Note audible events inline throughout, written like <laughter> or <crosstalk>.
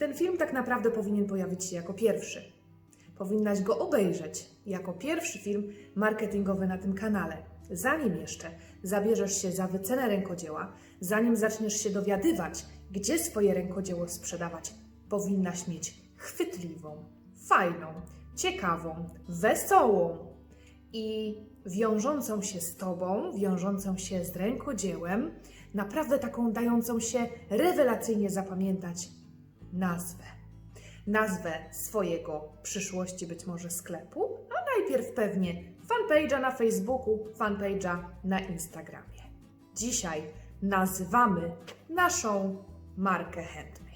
Ten film tak naprawdę powinien pojawić się jako pierwszy. Powinnaś go obejrzeć jako pierwszy film marketingowy na tym kanale. Zanim jeszcze zabierzesz się za wycenę rękodzieła, zanim zaczniesz się dowiadywać, gdzie swoje rękodzieło sprzedawać, powinnaś mieć chwytliwą, fajną, ciekawą, wesołą i wiążącą się z Tobą, wiążącą się z rękodziełem, naprawdę taką dającą się rewelacyjnie zapamiętać nazwę. Nazwę swojego przyszłości być może sklepu, a najpierw pewnie fanpage'a na Facebooku, fanpage'a na Instagramie. Dzisiaj nazywamy naszą markę Handmade.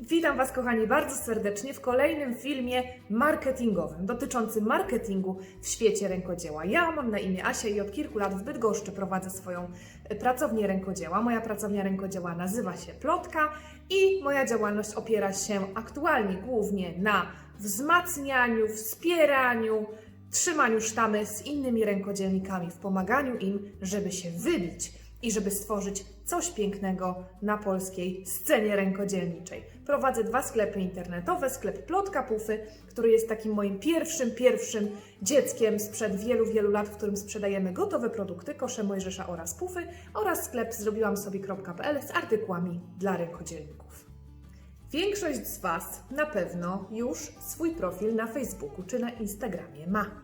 Witam Was, kochani, bardzo serdecznie w kolejnym filmie marketingowym dotyczącym marketingu w świecie rękodzieła. Ja mam na imię Asia i od kilku lat w Bydgoszczy prowadzę swoją e, pracownię rękodzieła. Moja pracownia rękodzieła nazywa się Plotka i moja działalność opiera się aktualnie głównie na wzmacnianiu, wspieraniu, trzymaniu sztamy z innymi rękodzielnikami, w pomaganiu im, żeby się wybić i żeby stworzyć coś pięknego na polskiej scenie rękodzielniczej. Prowadzę dwa sklepy internetowe, sklep Plotka Pufy, który jest takim moim pierwszym, pierwszym dzieckiem sprzed wielu, wielu lat, w którym sprzedajemy gotowe produkty, kosze Mojżesza oraz pufy oraz sklep zrobiłam sobie.pl z artykułami dla rękodzielników. Większość z Was na pewno już swój profil na Facebooku czy na Instagramie ma.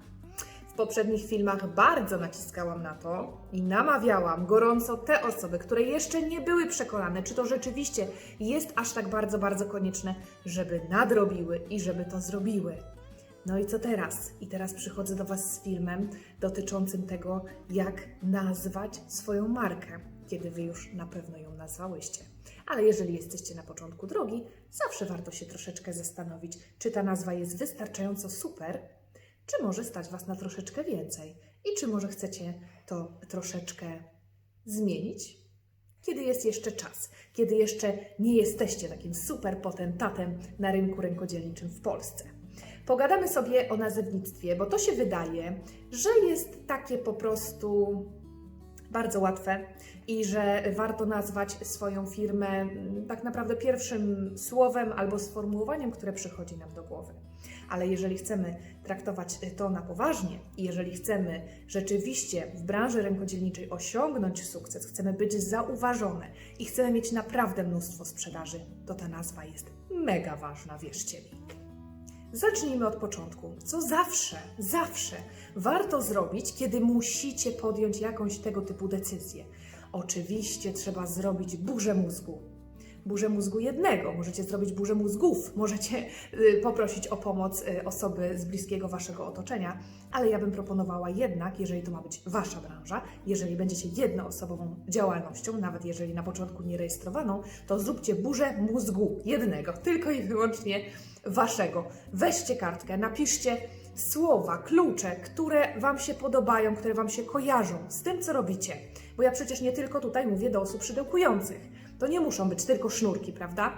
Poprzednich filmach bardzo naciskałam na to i namawiałam gorąco te osoby, które jeszcze nie były przekonane, czy to rzeczywiście jest aż tak bardzo, bardzo konieczne, żeby nadrobiły i żeby to zrobiły. No i co teraz? I teraz przychodzę do Was z filmem dotyczącym tego, jak nazwać swoją markę, kiedy Wy już na pewno ją nazwałyście. Ale jeżeli jesteście na początku drogi, zawsze warto się troszeczkę zastanowić, czy ta nazwa jest wystarczająco super, czy może stać Was na troszeczkę więcej i czy może chcecie to troszeczkę zmienić, kiedy jest jeszcze czas, kiedy jeszcze nie jesteście takim super potentatem na rynku rękodzielniczym w Polsce. Pogadamy sobie o nazewnictwie, bo to się wydaje, że jest takie po prostu bardzo łatwe i że warto nazwać swoją firmę mm, tak naprawdę pierwszym słowem albo sformułowaniem, które przychodzi nam do głowy. Ale jeżeli chcemy traktować to na poważnie i jeżeli chcemy rzeczywiście w branży rękodzielniczej osiągnąć sukces, chcemy być zauważone i chcemy mieć naprawdę mnóstwo sprzedaży, to ta nazwa jest mega ważna, wierzcie mi. Zacznijmy od początku. Co zawsze, zawsze warto zrobić, kiedy musicie podjąć jakąś tego typu decyzję? Oczywiście trzeba zrobić burzę mózgu. Burzę mózgu jednego, możecie zrobić burzę mózgów, możecie y, poprosić o pomoc y, osoby z bliskiego waszego otoczenia, ale ja bym proponowała jednak, jeżeli to ma być wasza branża, jeżeli będziecie jednoosobową działalnością, nawet jeżeli na początku nie rejestrowaną, to zróbcie burzę mózgu jednego, tylko i wyłącznie waszego. Weźcie kartkę, napiszcie słowa, klucze, które Wam się podobają, które Wam się kojarzą z tym, co robicie. Bo ja przecież nie tylko tutaj mówię do osób szydełkujących. To nie muszą być tylko sznurki, prawda?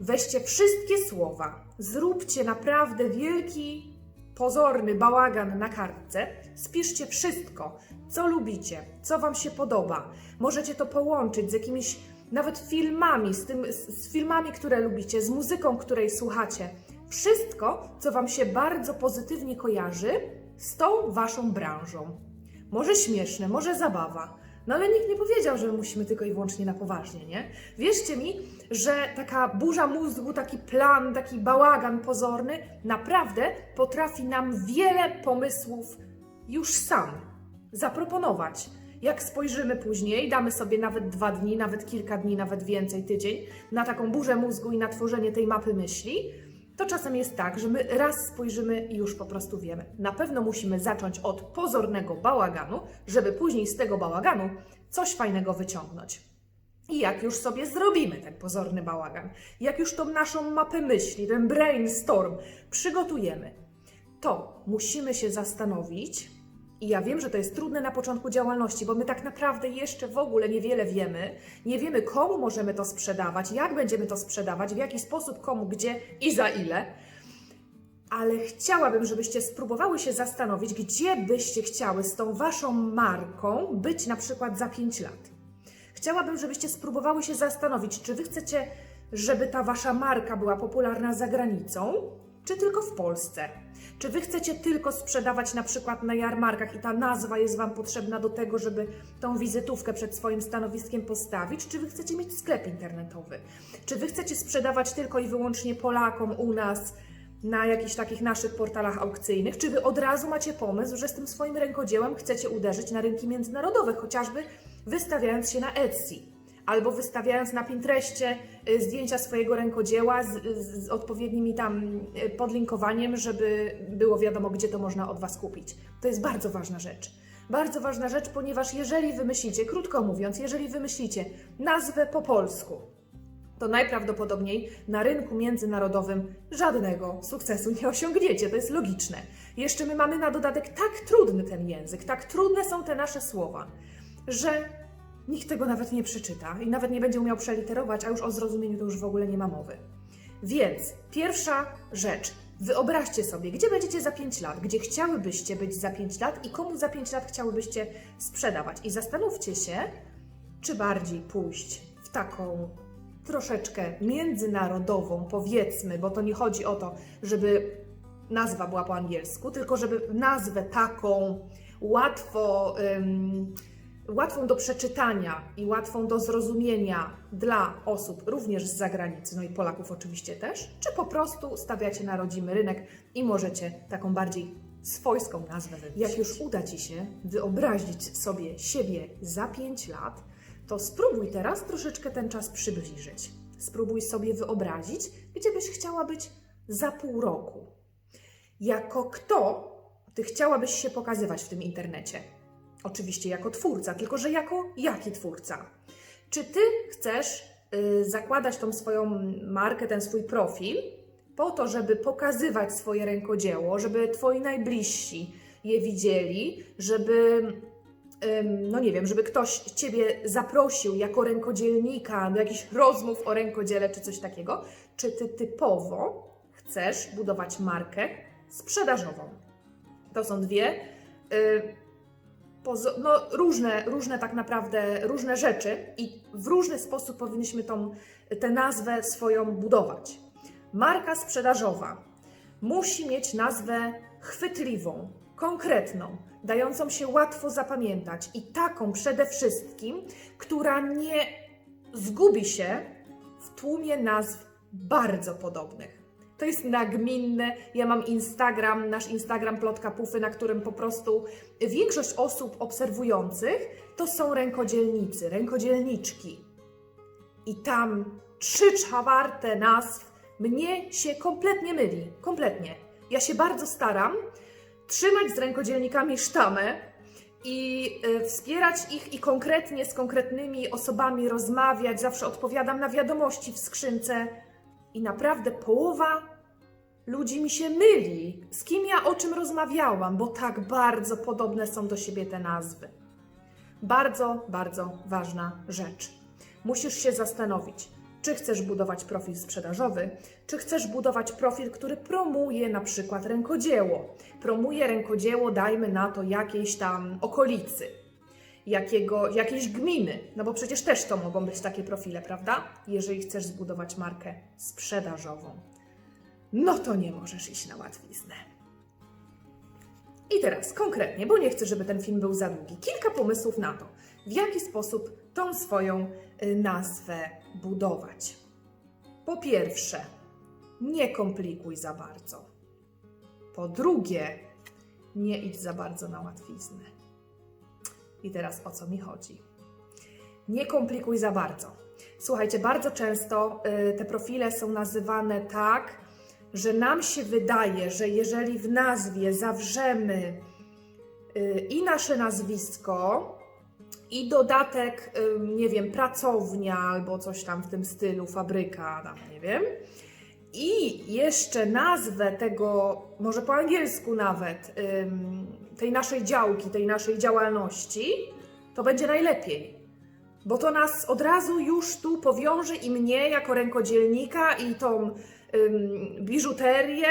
Weźcie wszystkie słowa, zróbcie naprawdę wielki, pozorny bałagan na kartce, spiszcie wszystko, co lubicie, co Wam się podoba. Możecie to połączyć z jakimiś nawet filmami, z, tym, z, z filmami, które lubicie, z muzyką, której słuchacie. Wszystko, co Wam się bardzo pozytywnie kojarzy z tą Waszą branżą. Może śmieszne, może zabawa, no ale nikt nie powiedział, że musimy tylko i wyłącznie na poważnie, nie? Wierzcie mi, że taka burza mózgu, taki plan, taki bałagan pozorny naprawdę potrafi nam wiele pomysłów już sam zaproponować. Jak spojrzymy później, damy sobie nawet dwa dni, nawet kilka dni, nawet więcej, tydzień, na taką burzę mózgu i na tworzenie tej mapy myśli, to czasem jest tak, że my raz spojrzymy i już po prostu wiemy. Na pewno musimy zacząć od pozornego bałaganu, żeby później z tego bałaganu coś fajnego wyciągnąć. I jak już sobie zrobimy ten pozorny bałagan, jak już tą naszą mapę myśli, ten brainstorm przygotujemy, to musimy się zastanowić, i ja wiem, że to jest trudne na początku działalności, bo my tak naprawdę jeszcze w ogóle niewiele wiemy. Nie wiemy, komu możemy to sprzedawać, jak będziemy to sprzedawać, w jaki sposób, komu, gdzie i za ile. Ale chciałabym, żebyście spróbowały się zastanowić, gdzie byście chciały z tą waszą marką być na przykład za 5 lat. Chciałabym, żebyście spróbowały się zastanowić, czy wy chcecie żeby ta wasza marka była popularna za granicą, czy tylko w Polsce? Czy wy chcecie tylko sprzedawać na przykład na jarmarkach i ta nazwa jest wam potrzebna do tego, żeby tą wizytówkę przed swoim stanowiskiem postawić? Czy wy chcecie mieć sklep internetowy? Czy wy chcecie sprzedawać tylko i wyłącznie Polakom u nas na jakichś takich naszych portalach aukcyjnych? Czy wy od razu macie pomysł, że z tym swoim rękodziełem chcecie uderzyć na rynki międzynarodowe, chociażby wystawiając się na Etsy? Albo wystawiając na Pinterestie y, zdjęcia swojego rękodzieła z, z, odpowiednim tam y, podlinkowaniem, żeby było wiadomo, gdzie to można od Was kupić. To jest bardzo ważna rzecz. Bardzo ważna rzecz, ponieważ jeżeli wymyślicie, krótko mówiąc, jeżeli wymyślicie nazwę po polsku, to najprawdopodobniej na rynku międzynarodowym żadnego sukcesu nie osiągniecie. To jest logiczne. Jeszcze my mamy na dodatek tak trudny ten język, tak trudne są te nasze słowa, że nikt tego nawet nie przeczyta i nawet nie będzie umiał przeliterować, a już o zrozumieniu to już w ogóle nie ma mowy. Więc pierwsza rzecz. Wyobraźcie sobie, gdzie będziecie za 5 lat, gdzie chciałybyście być za 5 lat i komu za 5 lat chciałybyście sprzedawać. I zastanówcie się, czy bardziej pójść w taką troszeczkę międzynarodową, powiedzmy, bo to nie chodzi o to, żeby nazwa była po angielsku, tylko żeby nazwę taką łatwo, ym, łatwą do przeczytania i łatwą do zrozumienia dla osób również z zagranicy, no i Polaków oczywiście też, czy po prostu stawiacie na rodzimy rynek i możecie taką bardziej swojską nazwę wymyślić. Jak już uda Ci się wyobrazić sobie siebie za 5 lat, to spróbuj teraz troszeczkę ten czas przybliżyć. Spróbuj sobie wyobrazić, gdzie byś chciała być za pół roku. Jako kto ty chciałabyś się pokazywać w tym internecie? Oczywiście jako twórca, tylko że jako jaki twórca? Czy ty chcesz y, zakładać tą swoją markę, ten swój profil po to, żeby pokazywać swoje rękodzieło, żeby twoi najbliżsi je widzieli, żeby no nie wiem, żeby ktoś Ciebie zaprosił jako rękodzielnika do jakichś rozmów o rękodziele czy coś takiego, czy Ty typowo chcesz budować markę sprzedażową? To są dwie y, no, różne, różne tak naprawdę, różne rzeczy i w różny sposób powinniśmy tą, tę nazwę swoją budować. Marka sprzedażowa musi mieć nazwę chwytliwą, konkretną, dającą się łatwo zapamiętać i taką przede wszystkim, która nie zgubi się w tłumie nazw bardzo podobnych. To jest nagminne. Ja mam Instagram, nasz Instagram Plotka Pufy, na którym po prostu większość osób obserwujących to są rękodzielnicy, rękodzielniczki. I tam trzy czwarte nazw mnie się kompletnie myli. Kompletnie. Ja się bardzo staram trzymać z rękodzielnikami sztamę i y, wspierać ich i konkretnie z konkretnymi osobami rozmawiać. Zawsze odpowiadam na wiadomości w skrzynce i naprawdę połowa ludzi mi się myli, z kim ja o czym rozmawiałam, bo tak bardzo podobne są do siebie te nazwy. Bardzo, bardzo ważna rzecz. Musisz się zastanowić, czy chcesz budować profil sprzedażowy, czy chcesz budować profil, który promuje na przykład rękodzieło. Promuje rękodzieło, dajmy na to jakiejś tam okolicy, jakiego, jakiejś gminy, no bo przecież też to mogą być takie profile, prawda? Jeżeli chcesz zbudować markę sprzedażową, no to nie możesz iść na łatwiznę. I teraz konkretnie, bo nie chcę, żeby ten film był za długi, kilka pomysłów na to, w jaki sposób tą swoją y, nazwę budować. Po pierwsze, nie komplikuj za bardzo. Po drugie, nie idź za bardzo na łatwiznę. I teraz o co mi chodzi? Nie komplikuj za bardzo. Słuchajcie, bardzo często y, te profile są nazywane tak, że nam się wydaje, że jeżeli w nazwie zawrzemy y, i nasze nazwisko, i dodatek, y, nie wiem, pracownia albo coś tam w tym stylu, fabryka, tam nie wiem, i jeszcze nazwę tego, może po angielsku nawet, tej naszej działki, tej naszej działalności, to będzie najlepiej. Bo to nas od razu już tu powiąże i mnie jako rękodzielnika i tą ym, biżuterię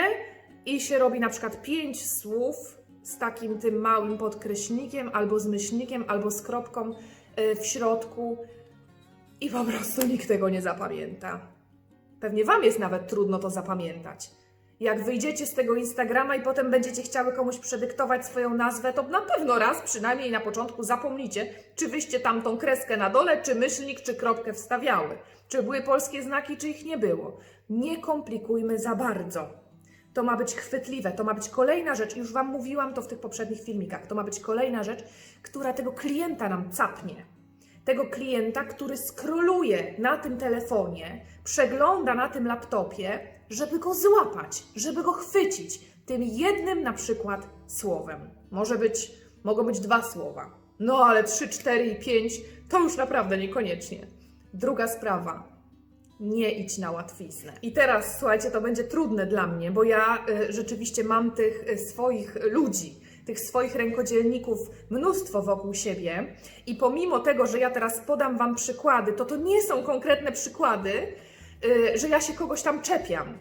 i się robi na przykład pięć słów z takim tym małym podkreślnikiem, albo z myślnikiem, albo z kropką y, w środku i po prostu nikt tego nie zapamięta. Pewnie Wam jest nawet trudno to zapamiętać. Jak wyjdziecie z tego Instagrama i potem będziecie chciały komuś przedyktować swoją nazwę, to na pewno raz, przynajmniej na początku, zapomnicie, czy wyście tam tą kreskę na dole, czy myślnik, czy kropkę wstawiały. Czy były polskie znaki, czy ich nie było. Nie komplikujmy za bardzo. To ma być chwytliwe, to ma być kolejna rzecz, już Wam mówiłam to w tych poprzednich filmikach, to ma być kolejna rzecz, która tego klienta nam capnie. Tego klienta, który skroluje na tym telefonie, przegląda na tym laptopie, żeby go złapać, żeby go chwycić tym jednym na przykład słowem. Może być, mogą być dwa słowa, no ale trzy, cztery i pięć to już naprawdę niekoniecznie. Druga sprawa, nie idź na łatwiznę. I teraz, słuchajcie, to będzie trudne dla mnie, bo ja y, rzeczywiście mam tych y, swoich ludzi, tych swoich rękodzielników mnóstwo wokół siebie i pomimo tego, że ja teraz podam Wam przykłady, to to nie są konkretne przykłady, że ja się kogoś tam czepiam.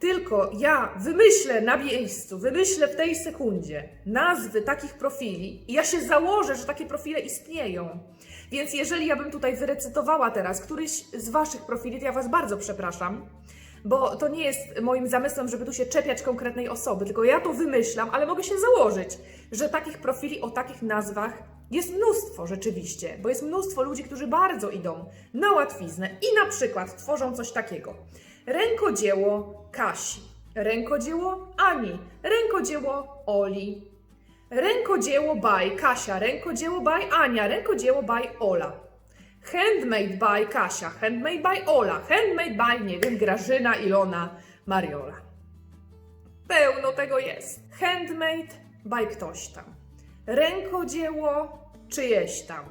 Tylko ja wymyślę na miejscu, wymyślę w tej sekundzie nazwy takich profili i ja się założę, że takie profile istnieją. Więc jeżeli ja bym tutaj wyrecytowała teraz któryś z Waszych profili, to ja Was bardzo przepraszam, bo to nie jest moim zamysłem, żeby tu się czepiać konkretnej osoby, tylko ja to wymyślam, ale mogę się założyć, że takich profili o takich nazwach jest mnóstwo rzeczywiście, bo jest mnóstwo ludzi, którzy bardzo idą na łatwiznę i na przykład tworzą coś takiego. Rękodzieło Kasi, rękodzieło Ani, rękodzieło Oli, rękodzieło by Kasia, rękodzieło by Ania, rękodzieło by Ola. Handmade by Kasia, handmade by Ola, handmade by, nie wiem, Grażyna, Ilona, Mariola. Pełno tego jest. Handmade by ktoś tam. Rękodzieło czyjeś tam.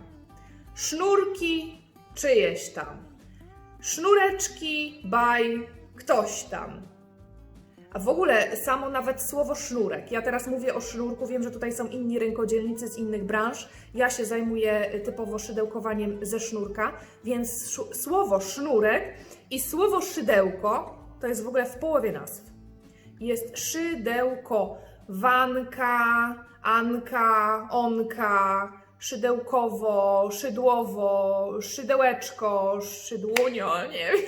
Sznurki czyjeś tam. Sznureczki by ktoś tam. A w ogóle samo nawet słowo sznurek. Ja teraz mówię o sznurku, wiem, że tutaj są inni rękodzielnicy z innych branż. Ja się zajmuję typowo szydełkowaniem ze sznurka, więc szu- słowo sznurek i słowo szydełko to jest w ogóle w połowie nazw. Jest szydełko, wanka, anka, onka, szydełkowo, szydłowo, szydełeczko, szydłunio, nie wiem.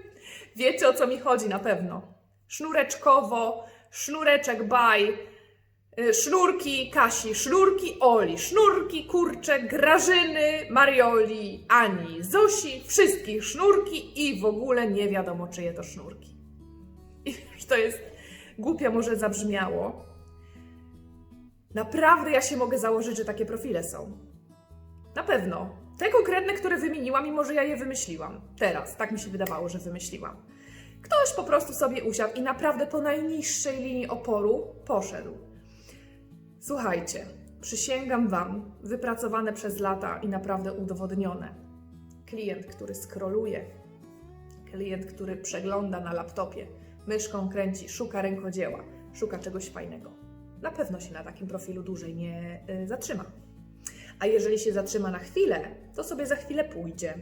<laughs> Wiecie o co mi chodzi na pewno. Sznureczkowo, sznureczek baj, y, sznurki Kasi, sznurki Oli, sznurki kurcze Grażyny, Marioli, Ani, Zosi, wszystkich sznurki i w ogóle nie wiadomo czyje to sznurki. <laughs> I już to jest głupio może zabrzmiało. Naprawdę ja się mogę założyć, że takie profile są. Na pewno. Te konkretne, które wymieniłam, mimo że ja je wymyśliłam. Teraz, tak mi się wydawało, że wymyśliłam. Ktoś po prostu sobie usiadł i naprawdę po najniższej linii oporu poszedł. Słuchajcie, przysięgam Wam, wypracowane przez lata i naprawdę udowodnione. Klient, który skroluje, klient, który przegląda na laptopie, myszką kręci, szuka rękodzieła, szuka czegoś fajnego. Na pewno się na takim profilu dłużej nie y, zatrzyma. A jeżeli się zatrzyma na chwilę, to sobie za chwilę pójdzie.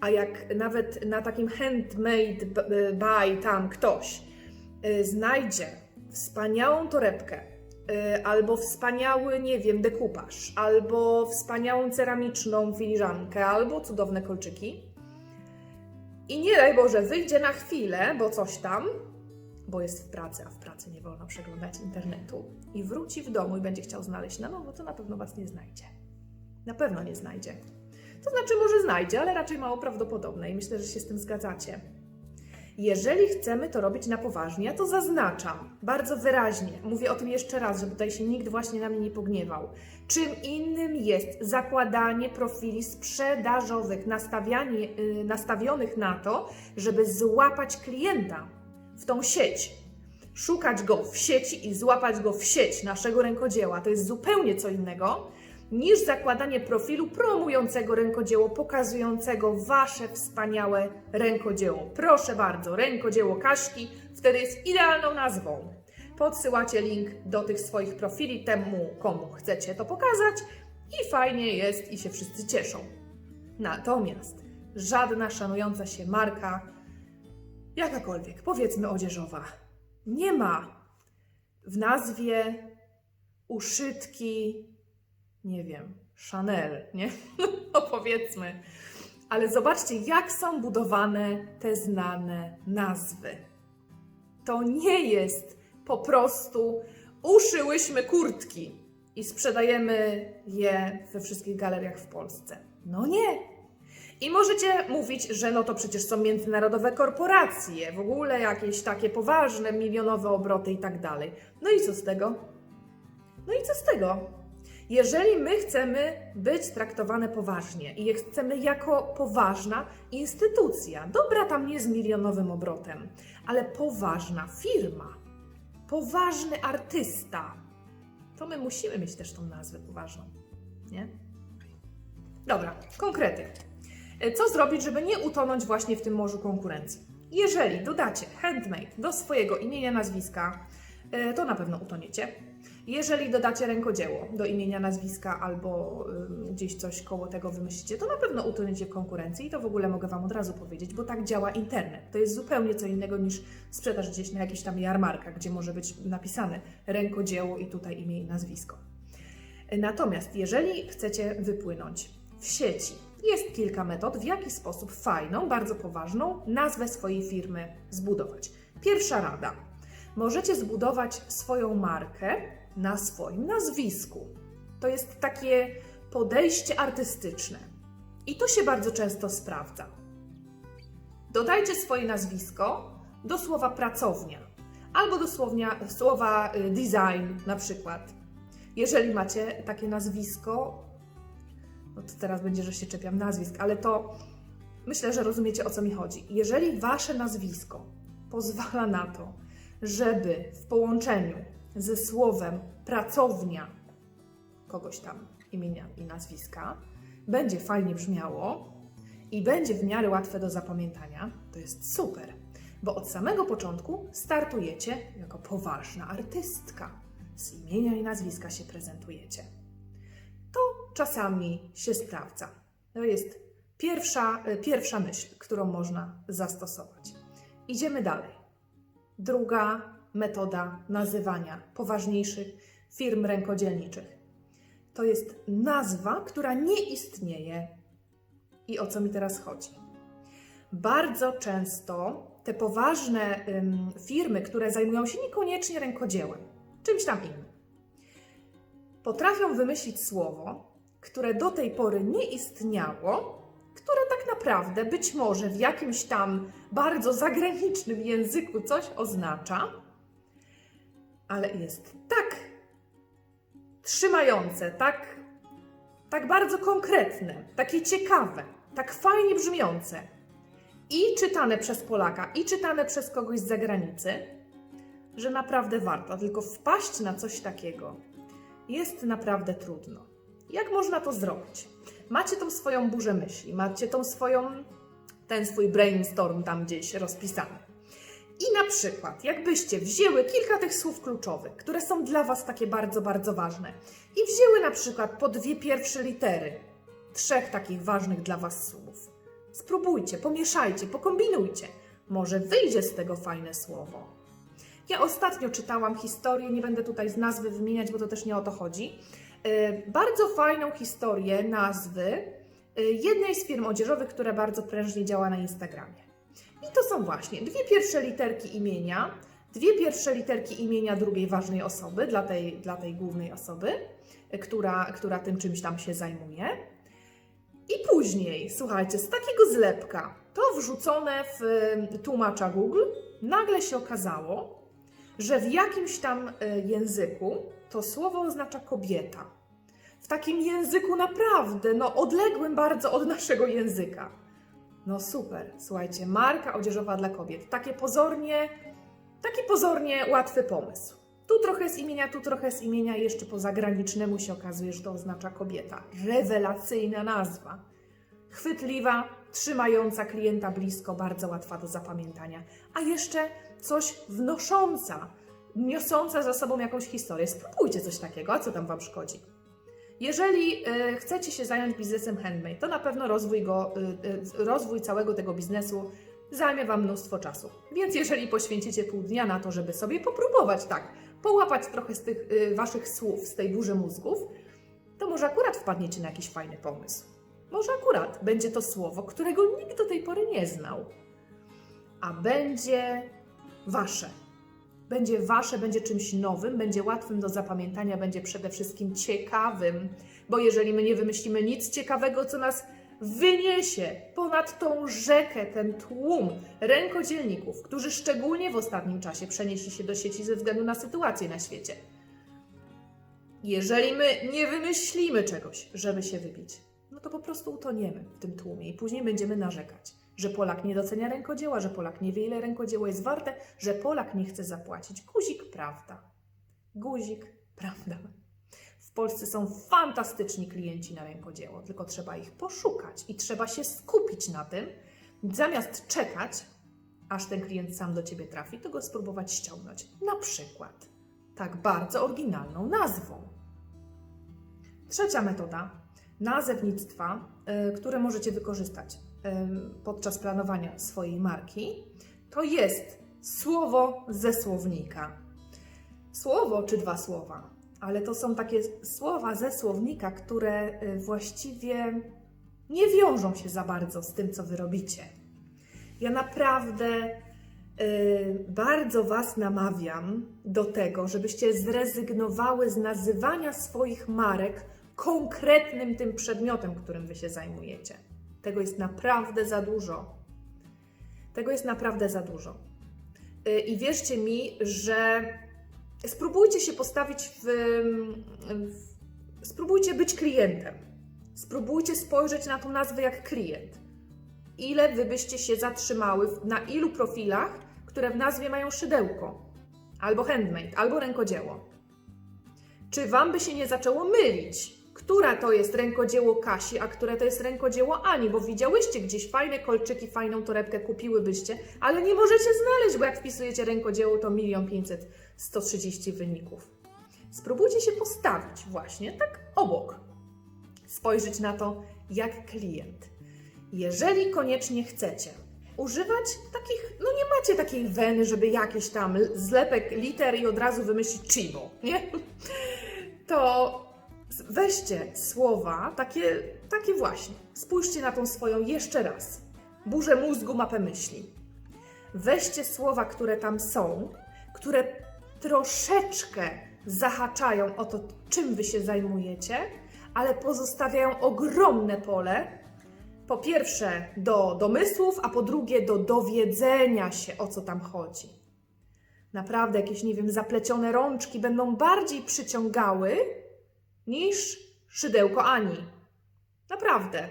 A jak nawet na takim handmade by tam ktoś y, znajdzie wspaniałą torebkę, y, albo wspaniały, nie wiem, dekupaż, albo wspaniałą ceramiczną filiżankę, albo cudowne kolczyki, i nie daj Boże, wyjdzie na chwilę, bo coś tam, bo jest w pracy, a w pracy nie wolno przeglądać internetu, i wróci w domu i będzie chciał znaleźć na nowo, to na pewno Was nie znajdzie. Na pewno nie znajdzie. To znaczy, może znajdzie, ale raczej mało prawdopodobne i myślę, że się z tym zgadzacie. Jeżeli chcemy to robić na poważnie, to zaznaczam bardzo wyraźnie. Mówię o tym jeszcze raz, żeby tutaj się nikt właśnie na mnie nie pogniewał. Czym innym jest zakładanie profili sprzedażowych, nastawianie, yy, nastawionych na to, żeby złapać klienta w tą sieć. Szukać go w sieci i złapać go w sieć naszego rękodzieła. To jest zupełnie co innego niż zakładanie profilu promującego rękodzieło, pokazującego Wasze wspaniałe rękodzieło. Proszę bardzo, rękodzieło Kaśki wtedy jest idealną nazwą. Podsyłacie link do tych swoich profili temu, komu chcecie to pokazać i fajnie jest i się wszyscy cieszą. Natomiast żadna szanująca się marka, jakakolwiek, powiedzmy odzieżowa, nie ma w nazwie uszytki nie wiem, Chanel, nie? <laughs> No powiedzmy. Ale zobaczcie, jak są budowane te znane nazwy. To nie jest po prostu uszyłyśmy kurtki i sprzedajemy je we wszystkich galeriach w Polsce. No nie. I możecie mówić, że no to przecież są międzynarodowe korporacje, w ogóle jakieś takie poważne, milionowe obroty i tak dalej. No i co z tego? No i co z tego? Jeżeli my chcemy być traktowane poważnie i chcemy jako poważna instytucja, dobra tam nie z milionowym obrotem, ale poważna firma, poważny artysta, to my musimy mieć też tą nazwę poważną, nie? Dobra, konkrety. E, Co zrobić, żeby nie utonąć właśnie w tym morzu konkurencji? Jeżeli dodacie handmade do swojego imienia, nazwiska, e, to na pewno utoniecie. Jeżeli dodacie rękodzieło do imienia, nazwiska albo ym, gdzieś coś koło tego wymyślicie, to na pewno utoniecie w konkurencji i to w ogóle mogę Wam od razu powiedzieć, bo tak działa internet. To jest zupełnie co innego niż sprzedaż gdzieś na jakichś tam jarmarkach, gdzie może być napisane rękodzieło i tutaj imię i nazwisko. Natomiast jeżeli chcecie wypłynąć w sieci, jest kilka metod, w jaki sposób fajną, bardzo poważną nazwę swojej firmy zbudować. Pierwsza rada. Możecie zbudować swoją markę na swoim nazwisku. To jest takie podejście artystyczne. I to się bardzo często sprawdza. Dodajcie swoje nazwisko do słowa pracownia albo do słownia, słowa y, design na przykład. Jeżeli macie takie nazwisko, no to teraz będzie, że się czepiam nazwisk, ale to myślę, że rozumiecie o co mi chodzi. Jeżeli wasze nazwisko pozwala na to, żeby w połączeniu ze słowem pracownia kogoś tam imienia i nazwiska będzie fajnie brzmiało i będzie w miarę łatwe do zapamiętania, to jest super, bo od samego początku startujecie jako poważna artystka. Z imienia i nazwiska się prezentujecie. To czasami się sprawdza. To jest pierwsza, y, pierwsza myśl, którą można zastosować. Idziemy dalej. Druga metoda nazywania poważniejszych firm rękodzielniczych to jest nazwa, która nie istnieje. I o co mi teraz chodzi? Bardzo często te poważne ym, firmy, które zajmują się niekoniecznie rękodziełem, czymś tam innym, potrafią wymyślić słowo, które do tej pory nie istniało, które tak naprawdę być może w jakimś tam bardzo zagranicznym języku coś oznacza, ale jest tak trzymające, tak, tak bardzo konkretne, takie ciekawe, tak fajnie brzmiące i czytane przez Polaka, i czytane przez kogoś z zagranicy, że naprawdę warto. Tylko wpaść na coś takiego jest naprawdę trudno. Jak można to zrobić? Macie tą swoją burzę myśli, macie tą swoją, ten swój brainstorm tam gdzieś rozpisany. I na przykład, jakbyście wzięły kilka tych słów kluczowych, które są dla Was takie bardzo, bardzo ważne, i wzięły na przykład po dwie pierwsze litery trzech takich ważnych dla Was słów. Spróbujcie, pomieszajcie, pokombinujcie. Może wyjdzie z tego fajne słowo. Ja ostatnio czytałam historię, nie będę tutaj z nazwy wymieniać, bo to też nie o to chodzi. Yy, Bardzo fajną historię nazwy yy, jednej z firm odzieżowych, która bardzo prężnie działa na Instagramie. I to są właśnie dwie pierwsze literki imienia, dwie pierwsze literki imienia drugiej ważnej osoby dla tej, dla tej głównej osoby, yy, która, która tym czymś tam się zajmuje. I później, słuchajcie, z takiego zlepka, to wrzucone w y, tłumacza Google, nagle się okazało, że w jakimś tam y, języku to słowo oznacza kobieta. W takim języku naprawdę, no odległym bardzo od naszego języka. No super, słuchajcie, marka odzieżowa dla kobiet. Takie pozornie, taki pozornie łatwy pomysł. Tu trochę z imienia, tu trochę z imienia, jeszcze po zagranicznemu się okazuje, że to oznacza kobieta. Rewelacyjna nazwa. Chwytliwa, trzymająca klienta blisko, bardzo łatwa do zapamiętania. A jeszcze coś wnosząca, niosąca za sobą jakąś historię. Spróbujcie coś takiego, a co tam Wam szkodzi? Jeżeli e, chcecie się zająć biznesem handmade, to na pewno rozwój, go, e, e, rozwój całego tego biznesu zajmie Wam mnóstwo czasu. Więc jeżeli poświęcicie pół dnia na to, żeby sobie popróbować tak, połapać trochę z tych Waszych słów, z tej burzy mózgów, to może akurat wpadniecie na jakiś fajny pomysł. Może akurat będzie to słowo, którego nikt do tej pory nie znał, a będzie wasze. Będzie wasze, będzie czymś nowym, będzie łatwym do zapamiętania, będzie przede wszystkim ciekawym, bo jeżeli my nie wymyślimy nic ciekawego, co nas wyniesie ponad tą rzekę, ten tłum rękodzielników, którzy szczególnie w ostatnim czasie przenieśli się do sieci ze względu na sytuację na świecie. Jeżeli my nie wymyślimy czegoś, żeby się wybić, no to po prostu utoniemy w tym tłumie i później będziemy narzekać, że Polak nie docenia rękodzieła, że Polak nie wie, ile rękodzieło jest warte, że Polak nie chce zapłacić. Guzik, prawda. Guzik, <laughs> prawda. W Polsce są fantastyczni klienci na rękodzieło, tylko trzeba ich poszukać i trzeba się skupić na tym, zamiast czekać, aż ten klient sam do ciebie trafi, to go spróbować ściągnąć. Na przykład tak bardzo oryginalną nazwą. Trzecia metoda nazewnictwa, y, które możecie wykorzystać podczas planowania swojej marki, to jest słowo ze słownika. Słowo czy dwa słowa, ale to są takie słowa ze słownika, które y, właściwie nie wiążą się za bardzo z tym, co wy robicie. Ja naprawdę y, bardzo Was namawiam do tego, żebyście zrezygnowały z nazywania swoich marek konkretnym tym przedmiotem, którym Wy się zajmujecie. Tego jest naprawdę za dużo. Tego jest naprawdę za dużo. Y, I wierzcie mi, że spróbujcie się postawić w, w. Spróbujcie być klientem. Spróbujcie spojrzeć na tą nazwę jak klient. Ile wy byście się zatrzymały, na ilu profilach, które w nazwie mają szydełko, albo handmade, albo rękodzieło? Czy wam by się nie zaczęło mylić, która to jest rękodzieło Kasi, a które to jest rękodzieło Ani, bo widziałyście gdzieś fajne kolczyki, fajną torebkę kupiłybyście, ale nie możecie znaleźć, bo jak wpisujecie rękodzieło, to 1 500 130 wyników. Spróbujcie się postawić właśnie tak obok. Spojrzeć na to jak klient. Jeżeli koniecznie chcecie używać takich, no nie macie takiej weny, żeby jakiś tam zlepek liter i od razu wymyślić Chibo, nie? <laughs> To weźcie słowa takie, takie właśnie. Spójrzcie na tą swoją jeszcze raz. Burzę mózgu, mapę myśli. Weźcie słowa, które tam są, które troszeczkę zahaczają o to, czym wy się zajmujecie, ale pozostawiają ogromne pole po pierwsze do domysłów, a po drugie do dowiedzenia się, o co tam chodzi. Naprawdę jakieś, nie wiem, zaplecione rączki będą bardziej przyciągały niż szydełko Ani. Naprawdę.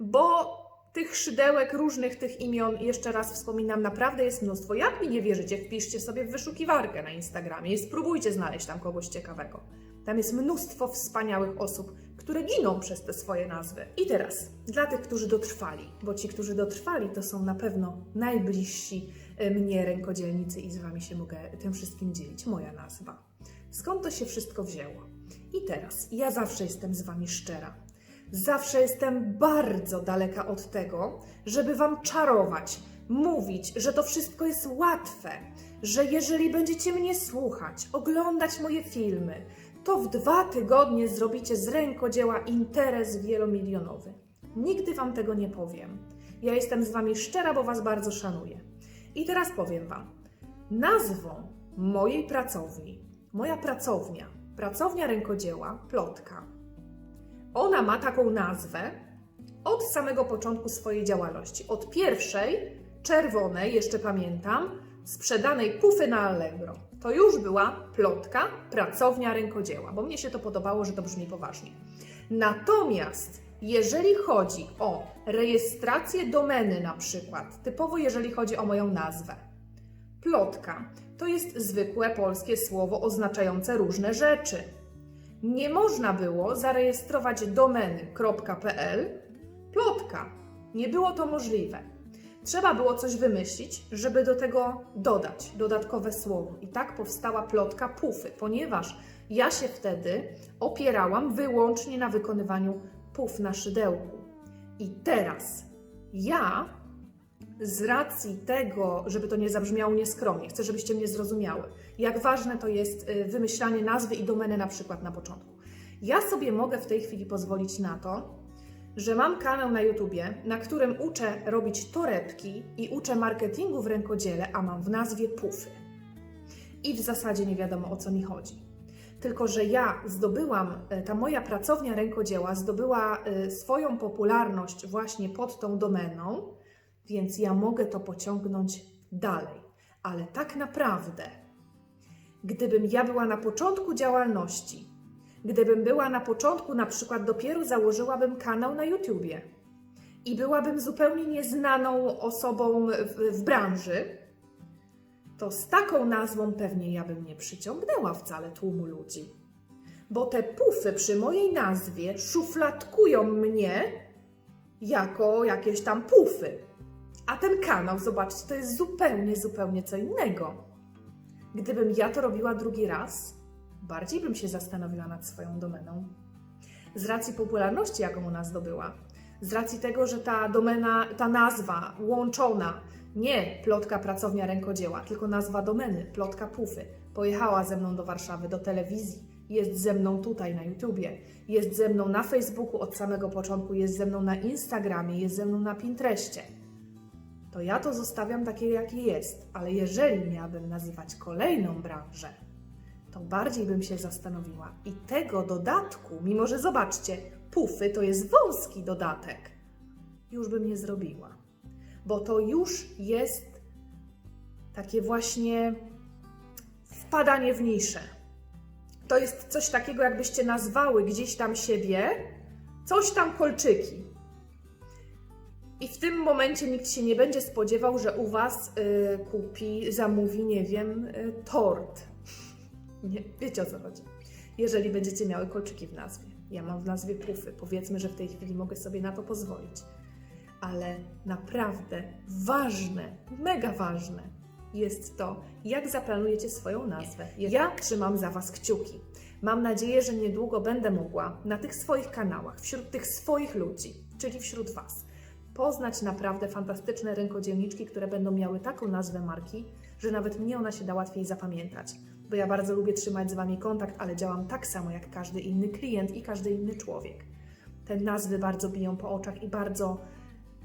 Bo tych szydełek, różnych tych imion, jeszcze raz wspominam, naprawdę jest mnóstwo. Jak mi nie wierzycie, wpiszcie sobie w wyszukiwarkę na Instagramie i spróbujcie znaleźć tam kogoś ciekawego. Tam jest mnóstwo wspaniałych osób, które giną przez te swoje nazwy. I teraz, dla tych, którzy dotrwali, bo ci, którzy dotrwali, to są na pewno najbliżsi e, mnie rękodzielnicy i z wami się mogę tym wszystkim dzielić. Moja nazwa. Skąd to się wszystko wzięło? I teraz, ja zawsze jestem z wami szczera. Zawsze jestem bardzo daleka od tego, żeby wam czarować, mówić, że to wszystko jest łatwe, że jeżeli będziecie mnie słuchać, oglądać moje filmy, to w dwa tygodnie zrobicie z rękodzieła interes wielomilionowy. Nigdy wam tego nie powiem. Ja jestem z wami szczera, bo was bardzo szanuję. I teraz powiem wam. Nazwą mojej pracowni, moja pracownia, pracownia rękodzieła, plotka, ona ma taką nazwę od samego początku swojej działalności. Od pierwszej, czerwonej, jeszcze pamiętam, sprzedanej pufy na Allegro. To już była plotka, pracownia rękodzieła, bo mnie się to podobało, że to brzmi poważnie. Natomiast jeżeli chodzi o rejestrację domeny na przykład, typowo jeżeli chodzi o moją nazwę, plotka to jest zwykłe polskie słowo oznaczające różne rzeczy nie można było zarejestrować domeny.pl plotka. Nie było to możliwe. Trzeba było coś wymyślić, żeby do tego dodać dodatkowe słowo. I tak powstała plotka pufy, ponieważ ja się wtedy opierałam wyłącznie na wykonywaniu puf na szydełku. I teraz ja z racji tego, żeby to nie zabrzmiało nieskromnie, chcę, żebyście mnie zrozumiały, jak ważne to jest y, wymyślanie nazwy i domeny na przykład na początku. Ja sobie mogę w tej chwili pozwolić na to, że mam kanał na YouTubie, na którym uczę robić torebki i uczę marketingu w rękodziele, a mam w nazwie pufy. I w zasadzie nie wiadomo o co mi chodzi. Tylko, że ja zdobyłam, e, ta moja pracownia rękodzieła zdobyła e, swoją popularność właśnie pod tą domeną, więc ja mogę to pociągnąć dalej. Ale tak naprawdę, gdybym ja była na początku działalności, gdybym była na początku, na przykład dopiero założyłabym kanał na YouTubie i byłabym zupełnie nieznaną osobą w, w branży, to z taką nazwą pewnie ja bym nie przyciągnęła wcale tłumu ludzi. Bo te pufy przy mojej nazwie szufladkują mnie jako jakieś tam pufy. A ten kanał, zobaczcie, to jest zupełnie, zupełnie co innego. Gdybym ja to robiła drugi raz, bardziej bym się zastanowiła nad swoją domeną. Z racji popularności, jaką ona zdobyła, z racji tego, że ta domena, ta nazwa łączona, nie plotka pracownia rękodzieła, tylko nazwa domeny, plotka pufy, pojechała ze mną do Warszawy, do telewizji, jest ze mną tutaj na YouTubie, jest ze mną na Facebooku od samego początku, jest ze mną na Instagramie, jest ze mną na Pinterestie. To ja to zostawiam takie, jakie jest, ale jeżeli miałabym nazywać kolejną branżę, to bardziej bym się zastanowiła. I tego dodatku, mimo że zobaczcie, pufy to jest wąski dodatek, już bym nie zrobiła. Bo to już jest takie właśnie wpadanie w niszę. To jest coś takiego, jakbyście nazwały gdzieś tam siebie, coś tam kolczyki. I w tym momencie nikt się nie będzie spodziewał, że u Was y, kupi, zamówi, nie wiem, y, tort. <laughs> Nie, wiecie o co chodzi. Jeżeli będziecie miały kolczyki w nazwie. Ja mam w nazwie pufy. Powiedzmy, że w tej chwili mogę sobie na to pozwolić. Ale naprawdę ważne, mega ważne jest to, jak zaplanujecie swoją nazwę. Ja trzymam za Was kciuki. Mam nadzieję, że niedługo będę mogła na tych swoich kanałach, wśród tych swoich ludzi, czyli wśród Was, poznać naprawdę fantastyczne rękodzielniczki, które będą miały taką nazwę marki, że nawet mnie ona się da łatwiej zapamiętać. Bo ja bardzo lubię trzymać z Wami kontakt, ale działam tak samo jak każdy inny klient i każdy inny człowiek. Te nazwy bardzo biją po oczach i bardzo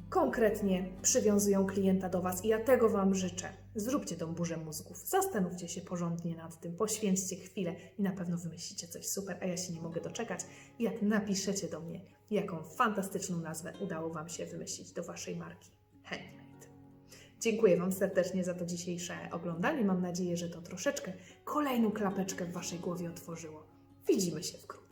konkretnie przywiązują klienta do Was i ja tego Wam życzę. Zróbcie tą burzę mózgów, zastanówcie się porządnie nad tym, poświęćcie chwilę i na pewno wymyślicie coś super, a ja się nie mogę doczekać, jak napiszecie do mnie, jaką fantastyczną nazwę udało Wam się wymyślić do Waszej marki Handmade. Dziękuję Wam serdecznie za to dzisiejsze oglądanie. Mam nadzieję, że to troszeczkę kolejną klapeczkę w Waszej głowie otworzyło. Widzimy się wkrótce.